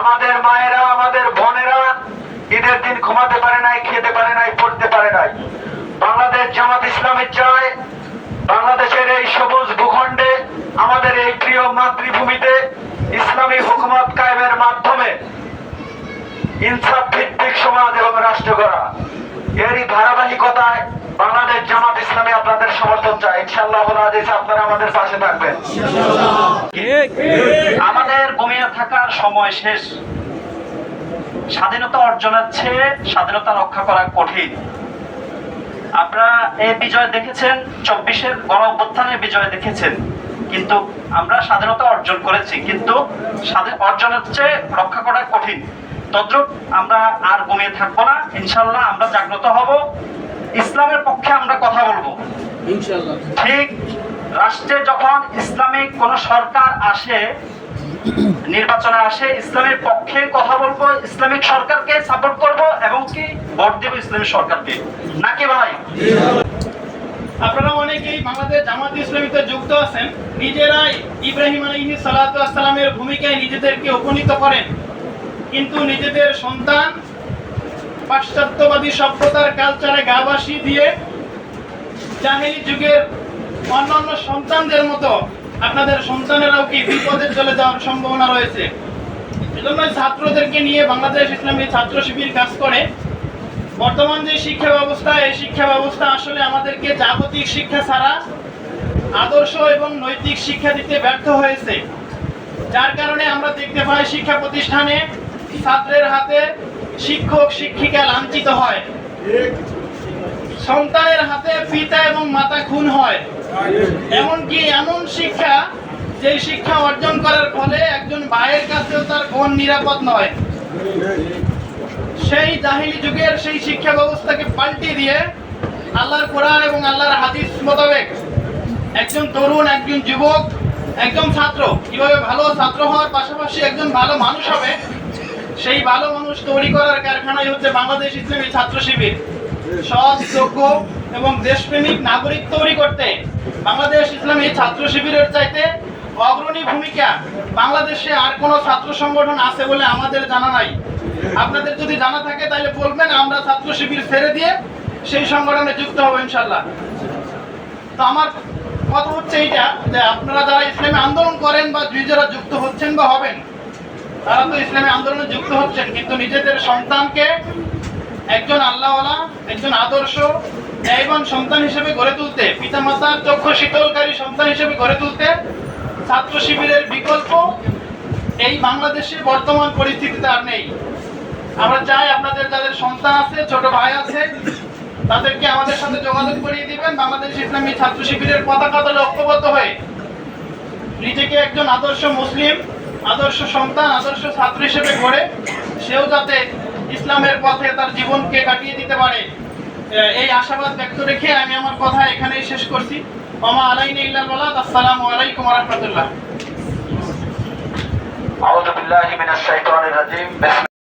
আমাদের মায়েরা, আমাদের বোনেরা ঈদের দিন ঘুমাতে পারে নাই, খেতে পারে নাই, পড়তে পারে নাই। বাংলাদেশ জামাত ইসলামের চায় বাংলাদেশের এই সবুজ ভূখণ্ডে, আমাদের এই প্রিয় মাতৃভূমিতে ইসলামী হুকুমত কায়েমের মাধ্যমে ইনসাফ ভিত্তিক সমাজ এবং রাষ্ট্র গড়া। এরই ধারাবাহিকতায় বাংলাদেশ জামাত ইসলামী আপনাদের সমর্থন চায়। ইনশাআল্লাহ আদিস আপনারা আমাদের পাশে থাকবেন। আমাদের ঘুমিয়ে থাকার সময় শেষ। স্বাধীনতা অর্জনের চেয়ে স্বাধীনতা রক্ষা করা কঠিন। আপনারা এই বিজয় দেখেছেন, চব্বিশের গণ অভ্যুত্থানের বিজয় দেখেছেন। কিন্তু আমরা স্বাধীনতা অর্জন করেছি, কিন্তু অর্জনের চেয়ে রক্ষা করা কঠিন। তদ্রুপ আমরা আর ঘুমিয়ে থাকব না। ইনশাল্লাহ আমরা জাগ্রত হব। ইসলামের পক্ষে আমরা কথা বলব। ঠিক রাষ্ট্রে যখন ইসলামিক কোন সরকার আসে নির্বাচনে আসে ইসলামের পক্ষে কথা বলব ইসলামিক সরকারকে সাপোর্ট করব এবং কি ভোট দেব ইসলামিক সরকারকে। নাকি ভাই? আপনারা অনেকেই বাংলাদেশ জামাত ইসলামীতে যুক্ত আছেন। নিজেরাই ইব্রাহিম আলাইহি সালাতু আসসালামের ভূমিকায় নিজেদেরকে উপনীত করেন। কিন্তু নিজেদের সন্তান পাশ্চাত্যবাদী সভ্যতার কালচারে গা ভাসিয়ে দিয়ে জাহেলি যুগের অন্যান্য সন্তানদের মতো আপনাদের সন্তানেরাও কি বিপদে চলে যাওয়ার সম্ভাবনা রয়েছে? এজন্য ছাত্রদেরকে নিয়ে বাংলাদেশ ইসলামী ছাত্র শিবির কাজ করে। বর্তমান যে শিক্ষা ব্যবস্থা, এই শিক্ষা ব্যবস্থা আসলে আমাদেরকে জাগতিক শিক্ষা ছাড়া আদর্শ এবং নৈতিক শিক্ষা দিতে ব্যর্থ হয়েছে। যার কারণে আমরা দেখতে পাই শিক্ষা প্রতিষ্ঠানে ছাত্রের হাতে শিক্ষক, শিক্ষিকা লাঞ্ছিত হয়। সন্তানের হাতে পিতা এবং মাতা খুন হয়। এমনকি এমন শিক্ষা যে শিক্ষা অর্জন করার ফলে একজন ভাইয়ের কাছেও তার বোন নিরাপদ নয়। সেই জাহিলি যুগের সেই শিক্ষা ব্যবস্থাকে পাল্টে দিয়ে আল্লাহর কোরআন এবং আল্লাহর হাদিস মোতাবেক একজন তরুণ, একজন যুবক, একজন ছাত্র, কীভাবে ভালো ছাত্র হওয়ার পাশাপাশি একজন ভালো মানুষ হবে সেই ভালো মানুষ তৈরি করার কারখানাই হচ্ছে বাংলাদেশ ইসলামী ছাত্র শিবির। সৎ, যোগ্য এবং দেশপ্রেমিক নাগরিক তৈরি করতে বাংলাদেশ ইসলামী ছাত্র শিবিরের চাইতে অগ্রণী ভূমিকা বাংলাদেশে আর কোনো ছাত্র সংগঠন আছে বলে আমাদের জানা নাই। আপনাদের যদি জানা থাকে তাহলে বলবেন, আমরা ছাত্র শিবির ছেড়ে দিয়ে সেই সংগঠনে যুক্ত হব ইনশাল্লাহ তো আমার কথা হচ্ছে এইটা, যে আপনারা যারা ইসলামী আন্দোলন করেন বা যারা যুক্ত হচ্ছেন বা হবেন তারা তো ইসলামী আন্দোলনে যুক্ত হচ্ছেন, কিন্তু নিজেদের সন্তানকে একজন আল্লাহওয়ালা, একজন আদর্শ, ন্যায়বান সন্তান হিসেবে গড়ে তুলতে, পিতামাতার চক্ষু শীতলকারী সন্তান হিসেবে গড়ে তুলতে ছাত্র শিবিরের বিকল্প এই বাংলাদেশে বর্তমান পরিস্থিতিতে আর নেই। আমরা চাই আপনাদের যাদের সন্তান আছে, ছোট ভাই আছে, তাদেরকে আমাদের সাথে যোগাযোগ করিয়ে দিবেন। বাংলাদেশ ইসলামী ছাত্র শিবিরের পতাকা তলে ঐক্যবদ্ধ হয়ে নিজেকে একজন আদর্শ মুসলিম আদর্শ সন্তান, আদর্শ ছাত্র হিসেবে গড়ে সেও যাতে ইসলামের পথে তার জীবনকে কাটিয়ে দিতে পারে। এই আশাবাদ ব্যক্ত রেখে আমি আমার কথা এখানেই শেষ করছি। মামা আলাইন ইল্লাল বালাদ আসসালামু আলাইকুম রাহমাতুল্লাহ। আউযু বিল্লাহি মিনাশ শাইতানির রাজিম।